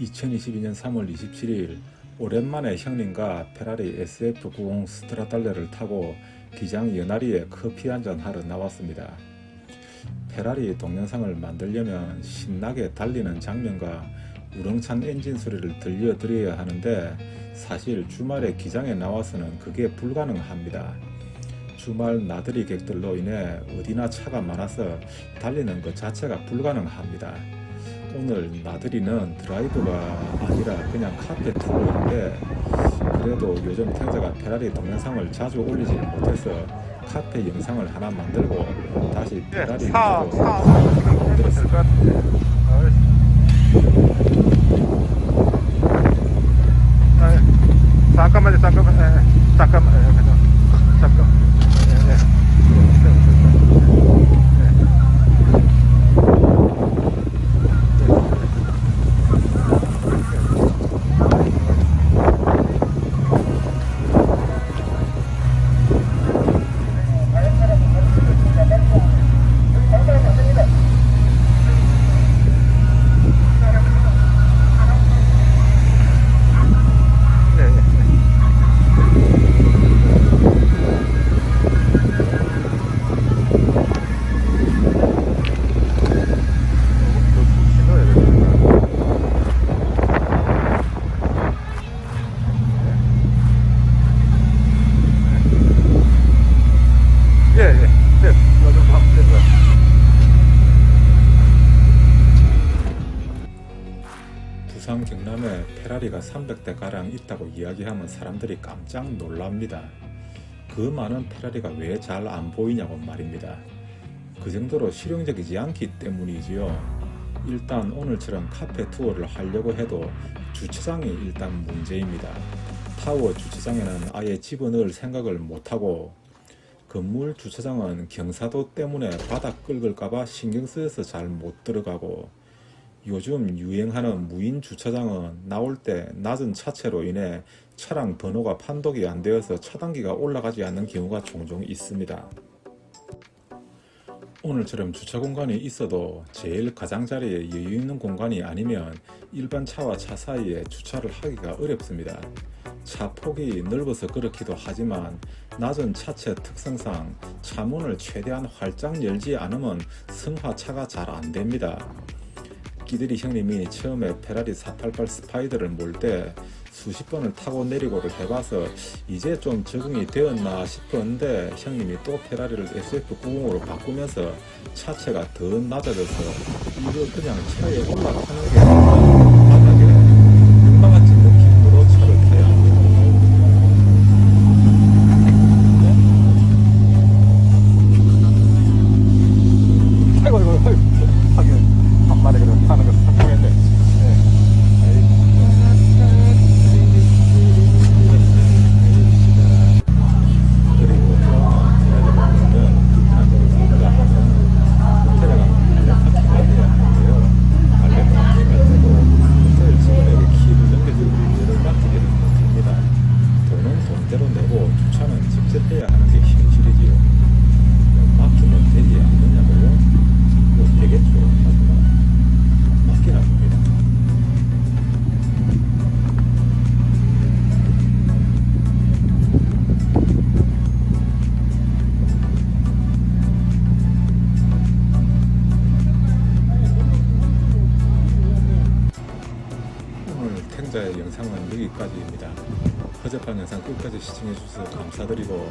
2022년 3월 27일 오랜만에 형님과 페라리 SF90 스트라달레를 타고 기장 연아리에 커피 한잔 하러 나왔습니다. 페라리 동영상을 만들려면 신나게 달리는 장면과 우렁찬 엔진 소리를 들려드려야 하는데 사실 주말에 기장에 나와서는 그게 불가능합니다. 주말 나들이 객들로 인해 어디나 차가 많아서 달리는 것 자체가 불가능합니다. 오늘 나들이는 드라이브가 아니라 그냥 카페 투어인데 그래도 요즘 탱자가 페라리 동영상을 자주 올리지 못해서 카페 영상을 하나 만들고 다시 페라리 예, 사, 위주로 사, 영상을 만들었습니다. 잠깐만요, 페라리가 300대 가량 있다고 이야기하면 사람들이 깜짝 놀랍니다. 그 많은 페라리가 왜 잘 안 보이냐고 말입니다. 그 정도로 실용적이지 않기 때문이지요. 일단 오늘처럼 카페 투어를 하려고 해도 주차장이 일단 문제입니다. 타워 주차장에는 아예 집어넣을 생각을 못하고 건물 주차장은 경사도 때문에 바닥 긁을까봐 신경 쓰여서 잘 못 들어가고 요즘 유행하는 무인 주차장은 나올 때 낮은 차체로 인해 차량 번호가 판독이 안 되어서 차단기가 올라가지 않는 경우가 종종 있습니다. 오늘처럼 주차 공간이 있어도 제일 가장자리에 여유 있는 공간이 아니면 일반 차와 차 사이에 주차를 하기가 어렵습니다. 차 폭이 넓어서 그렇기도 하지만 낮은 차체 특성상 차문을 최대한 활짝 열지 않으면 승하차가 잘 안 됩니다. 끼들이 형님이 처음에 페라리 488 스파이더를 몰 때 수십 번을 타고 내리고를 해봐서 이제 좀 적응이 되었나 싶었는데 형님이 또 페라리를 SF90으로 바꾸면서 차체가 더 낮아져서 이거 그냥 차에 올라타는 게 해야 하는 게 현실이지요. 맡기면 되지 않느냐고요? 뭐 되겠죠. 하지만 맡기나 봅니다. 오늘 탱자의 영상은 여기까지입니다. 허접한 영상 끝까지 시청해주셔서 감사드리고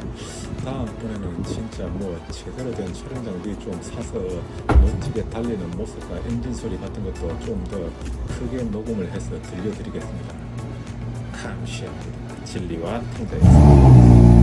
다음번에는 진짜 뭐 제대로 된 촬영 장비 좀 사서 멋지게 달리는 모습과 엔진 소리 같은 것도 좀 더 크게 녹음을 해서 들려드리겠습니다. 감사합니다. 진리와 탱자였습니다.